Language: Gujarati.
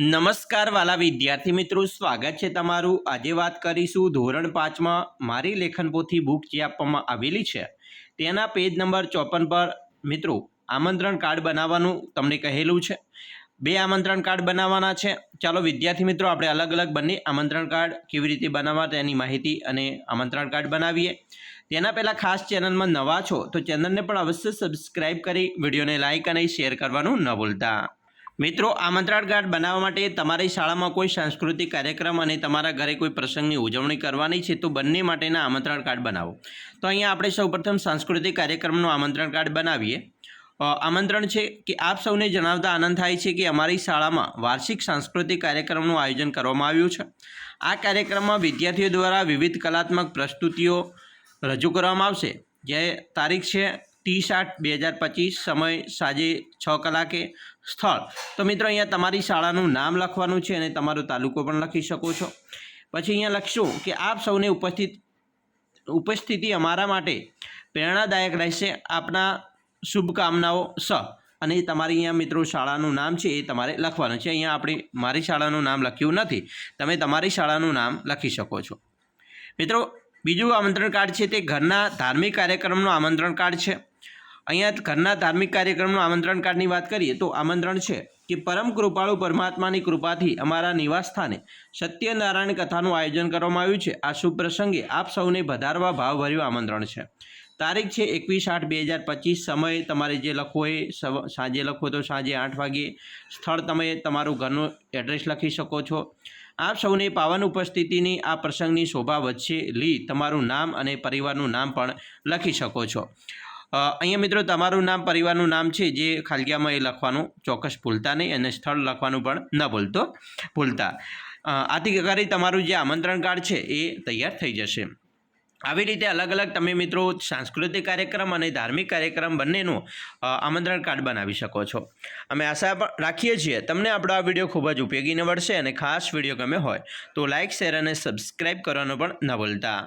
નમસ્કાર વાલા વિદ્યાર્થી મિત્રો, સ્વાગત છે તમારું. આજે વાત કરીશું ધોરણ પાંચમાં મારી લેખન પોથી બુક જે આપવામાં આવેલી છે, તેના પેજ નંબર ચોપન પર મિત્રો, આમંત્રણ કાર્ડ બનાવવાનું તમને કહેલું છે. બે આમંત્રણ કાર્ડ બનાવવાના છે. ચાલો વિદ્યાર્થી મિત્રો, આપણે અલગ અલગ બંને આમંત્રણ કાર્ડ કેવી રીતે બનાવવા તેની માહિતી અને આમંત્રણ કાર્ડ બનાવીએ. તેના પહેલાં ખાસ ચેનલમાં નવા છો તો ચેનલને પણ અવશ્ય સબસ્ક્રાઇબ કરી, વિડીયોને લાઇક અને શેર કરવાનું ન ભૂલતા. મિત્રો, આમંત્રણ કાર્ડ બનાવવા માટે તમારી શાળામાં કોઈ સાંસ્કૃતિક કાર્યક્રમ અને તમારા ઘરે કોઈ પ્રસંગની ઉજવણી કરવાની છે તો બંને માટેના આમંત્રણ કાર્ડ બનાવો. તો અહીંયા આપણે સૌપ્રથમ સાંસ્કૃતિક કાર્યક્રમનું આમંત્રણ કાર્ડ બનાવીએ. આમંત્રણ છે કે આપ સૌને જણાવતા આનંદ થાય છે કે અમારી શાળામાં વાર્ષિક સાંસ્કૃતિક કાર્યક્રમનું આયોજન કરવામાં આવ્યું છે. આ કાર્યક્રમમાં વિદ્યાર્થીઓ દ્વારા વિવિધ કલાત્મક પ્રસ્તુતિઓ રજૂ કરવામાં આવશે. જે તારીખ છે ત્રીસ આઠ બે હજાર પચીસ, સમય સાંજે છ કલાકે સ્થળ. તો મિત્રો, અહીંયા તમારી શાળાનું નામ લખવાનું છે અને તમારો તાલુકો પણ લખી શકો છો. પછી અહીંયા લખશું કે આપ સૌને ઉપસ્થિત, ઉપસ્થિતિ અમારા માટે પ્રેરણાદાયક રહેશે. આપના શુભકામનાઓ સ અને તમારી અહીંયા મિત્રો શાળાનું નામ છે એ તમારે લખવાનું છે. અહીંયા આપણે મારી શાળાનું નામ લખ્યું નથી. તમે તમારી શાળાનું નામ લખી શકો છો. મિત્રો બીજું આમંત્રણ કાર્ડ છે તે ઘરના ધાર્મિક કાર્યક્રમનું આમંત્રણ કાર્ડ છે. અહીંયા ઘરના ધાર્મિક કાર્યક્રમનું આમંત્રણ કાર્ડની વાત કરીએ તો આમંત્રણ છે કે પરમ કૃપાળુ પરમાત્માની કૃપાથી અમારા નિવાસસ્થાને સત્યનારાયણ કથાનું આયોજન કરવામાં આવ્યું છે. આ શુભ પ્રસંગે આપ સૌને વધારવા ભાવભર્યું આમંત્રણ છે. તારીખ છે એકવીસ આઠ બે હજાર પચીસ. સમય તમારે જે લખવો એ સવ- સાંજે લખો તો સાંજે આઠ વાગ્યે સ્થળ તમે તમારું ઘરનું એડ્રેસ લખી શકો છો. આપ સૌને પાવન ઉપસ્થિતિની આ પ્રસંગની શોભા વચ્ચે લી, તમારું નામ અને પરિવારનું નામ પણ લખી શકો છો. અહીંયા મિત્રો તમારું નામ, પરિવારનું નામ છે જે ખાલગીયામાં એ લખવાનું, ચોક્કસ ભૂલતા નહીં અને સ્થળ લખવાનું પણ ન ભૂલતો, ભૂલતા. આથી કરી તમારું જે આમંત્રણ કાર્ડ છે એ તૈયાર થઈ જશે. આવી રીતે અલગ અલગ તમે મિત્રો સાંસ્કૃતિક કાર્યક્રમ અને ધાર્મિક કાર્યક્રમ બંનેનું આમંત્રણ કાર્ડ બનાવી શકો છો. અમે આશા રાખીએ છીએ તમને આપણો આ વીડિયો ખૂબ જ ઉપયોગી નીવડશે અને ખાસ વીડિયો ગમે હોય તો લાઇક શેર અને સબસ્ક્રાઇબ કરવાનું પણ ન ભૂલતા.